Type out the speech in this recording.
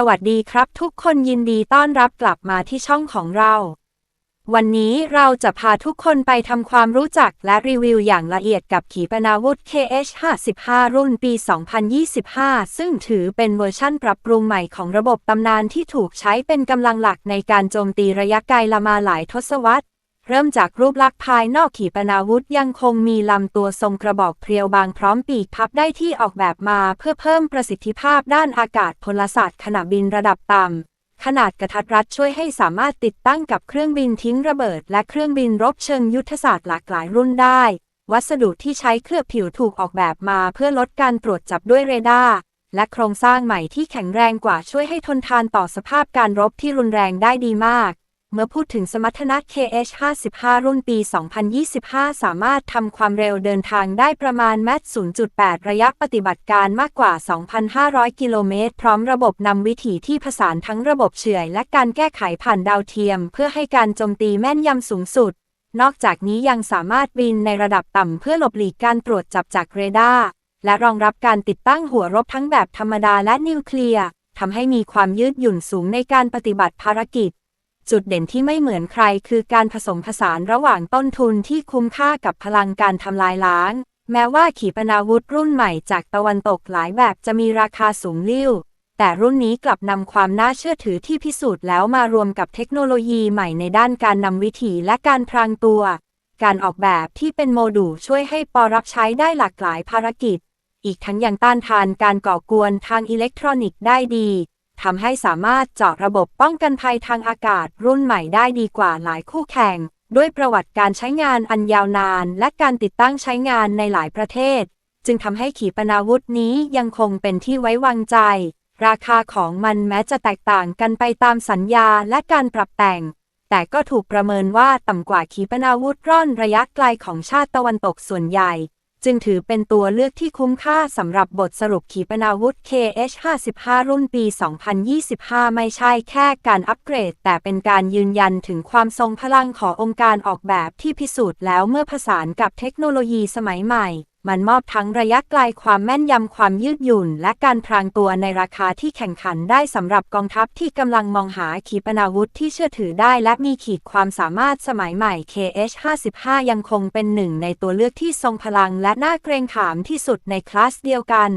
สวัสดีครับทุกคนยินดีต้อนรับกลับมาที่ช่องของเรา วันนี้เราจะพาทุกคนไปทำความรู้จักและรีวิวอย่างละเอียดกับขีปนาวุธ KH-55 รุ่นปี 2025 ซึ่งถือเป็นเวอร์ชั่นปรับปรุงใหม่ของระบบตำนานที่ถูกใช้เป็นกำลังหลักในการโจมตีระยะไกลละมาหลายทศวรรษ เริ่มจากรูปลักษณ์ภายนอกขีปนาวุธยังคงมีลำตัวทรงกระบอกเพรียวบางพร้อมปีกพับได้ที่ออกแบบมาเพื่อเพิ่มประสิทธิภาพด้านอากาศพลศาสตร์ขณะบินระดับต่ำ ขนาดกระทัดรัดช่วยให้สามารถติดตั้งกับเครื่องบินทิ้งระเบิด และเครื่องบินรบเชิงยุทธศาสตร์หลากหลายรุ่นได้ วัสดุที่ใช้เคลือบผิวถูกออกแบบมาเพื่อลดการตรวจจับด้วยเรดาร์และโครงสร้างใหม่ที่แข็งแรงกว่าช่วยให้ทนทานต่อสภาพการรบที่รุนแรงได้ดีมาก เมื่อพูดถึงสมรรถนะ KH-55 รุ่นปี 2025 สามารถทำความเร็วเดินทางได้ประมาณแมต0.8 ระยะปฏิบัติการมากกว่า 2,500 กิโลเมตร พร้อมระบบนำวิถีที่ผสานทั้งระบบเฉื่อย และการแก้ไขผ่านดาวเทียม เพื่อให้การโจมตีแม่นยำสูงสุด นอกจากนี้ยังสามารถบินในระดับต่ำเพื่อหลบหลีกการตรวจจับจากเรดาร์ และรองรับการติดตั้งหัวรบทั้งแบบธรรมดาและนิวเคลียร์ทำให้มีความยืดหยุ่นสูงในการปฏิบัติภารกิจ จุดเด่นที่ไม่เหมือนใครคือการผสมผสานระหว่างต้นทุนที่คุ้มค่ากับพลังการทำลายล้าง แม้ว่าขีปนาวุธรุ่นใหม่จากตะวันตกหลายแบบจะมีราคาสูงลิ่ว แต่รุ่นนี้กลับนำความน่าเชื่อถือที่พิสูจน์แล้วมารวมกับเทคโนโลยีใหม่ในด้านการนำวิถีและการพรางตัว การออกแบบที่เป็นโมดูลช่วยให้ปอรับใช้ได้หลากหลายภารกิจ อีกทั้งยังต้านทานการก่อกวนทางอิเล็กทรอนิกส์ได้ดี ทำให้สามารถเจาะระบบป้องกันภัยทางอากาศรุ่นใหม่ได้ดีกว่าหลายคู่แข่ง ด้วยประวัติการใช้งานอันยาวนาน และการติดตั้งใช้งานในหลายประเทศ จึงทำให้ขีปนาวุธนี้ยังคงเป็นที่ไว้วางใจ ราคาของมันแม้จะแตกต่างกันไปตามสัญญาและการปรับแต่ง แต่ก็ถูกประเมินว่าต่ำกว่าขีปนาวุธร่อนระยะไกลของชาติตะวันตกส่วนใหญ่ จึงถือเป็นตัวเลือกที่คุ้มค่าสำหรับบทสรุปขีปนาวุธ KH-55 รุ่นปี 2025 ไม่ใช่แค่การอัปเกรด แต่เป็นการยืนยันถึงความทรงพลังขององค์การออกแบบที่พิสูจน์แล้วเมื่อผสานกับเทคโนโลยีสมัยใหม่ มันมอบทั้งระยะไกลความแม่นยำความยืดหยุ่น และการพรางตัวในราคาที่แข่งขันได้สำหรับกองทัพที่กำลังมองหาขีปนาวุธที่เชื่อถือได้และมีขีดความสามารถสมัยใหม่ KH-55 ยังคงเป็นหนึ่งในตัวเลือกที่ทรงพลังและน่าเกรงขามที่สุดในคลาสเดียวกัน